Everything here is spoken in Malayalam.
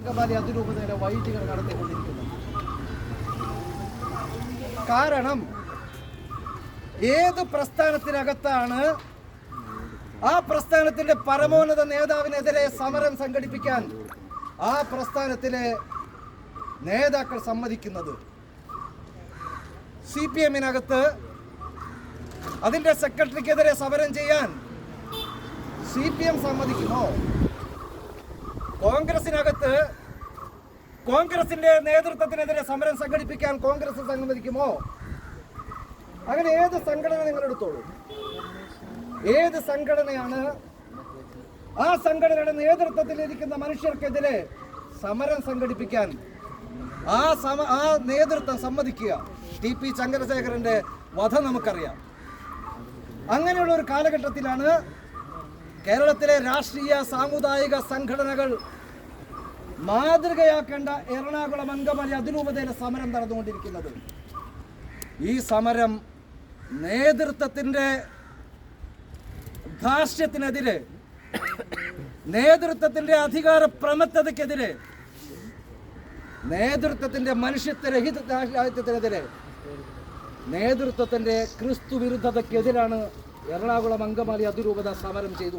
അങ്കമാലി അതിരൂപതയുടെ വൈദികർ നടത്തിക്കൊണ്ടിരിക്കുന്നത്. കാരണം ഏത് പ്രസ്ഥാനത്തിനകത്താണ് ആ പ്രസ്ഥാനത്തിന്റെ പരമോന്നത നേതാവിനെതിരെ സമരം സംഘടിപ്പിക്കാൻ ആ പ്രസ്ഥാനത്തിലെ നേതാക്കൾ സമ്മതിക്കുന്നത്? സി പി എമ്മിനകത്ത് അതിന്റെ സെക്രട്ടറിക്കെതിരെ സമരം ചെയ്യാൻ സി പി എം സമ്മതിക്കുമോ? കോൺഗ്രസിനകത്ത് കോൺഗ്രസിന്റെ നേതൃത്വത്തിനെതിരെ സമരം സംഘടിപ്പിക്കാൻ കോൺഗ്രസ് സമ്മതിക്കുമോ? അങ്ങനെ ഏത് സംഘടന നിങ്ങൾ എടുത്തോളൂ? ഏത് സംഘടനയാണ് ആ സംഘടനയുടെ നേതൃത്വത്തിൽ ഇരിക്കുന്ന മനുഷ്യർക്കെതിരെ സമരം സംഘടിപ്പിക്കാൻ ആ സമ ആ നേതൃത്വം സമ്മതിക്കുക? ടി പി ചന്ദ്രശേഖരന്റെ വധ നമുക്കറിയാം. അങ്ങനെയുള്ള ഒരു കാലഘട്ടത്തിലാണ് കേരളത്തിലെ രാഷ്ട്രീയ സാമുദായിക സംഘടനകൾ മാതൃകയാക്കേണ്ട എറണാകുളം അങ്കമാലി അതിരൂപതയിലെ സമരം നടന്നുകൊണ്ടിരിക്കുന്നത്. ഈ സമരം നേതൃത്വത്തിന്റെ ധാർഷ്ട്യത്തിനെതിരെ നേതൃത്വത്തിന്റെ അധികാര പ്രമത്തതയ്ക്കെതിരെ നേതൃത്വത്തിന്റെ മനുഷ്യത്വരഹിതത്തിനെതിരെ നേതൃത്വത്തിന്റെ ക്രിസ്തു വിരുദ്ധതയ്ക്കെതിരാണ് എറണാകുളം അങ്കമാലി അതിരൂപത സമരം ചെയ്തുകൊണ്ടിരിക്കുന്നത്.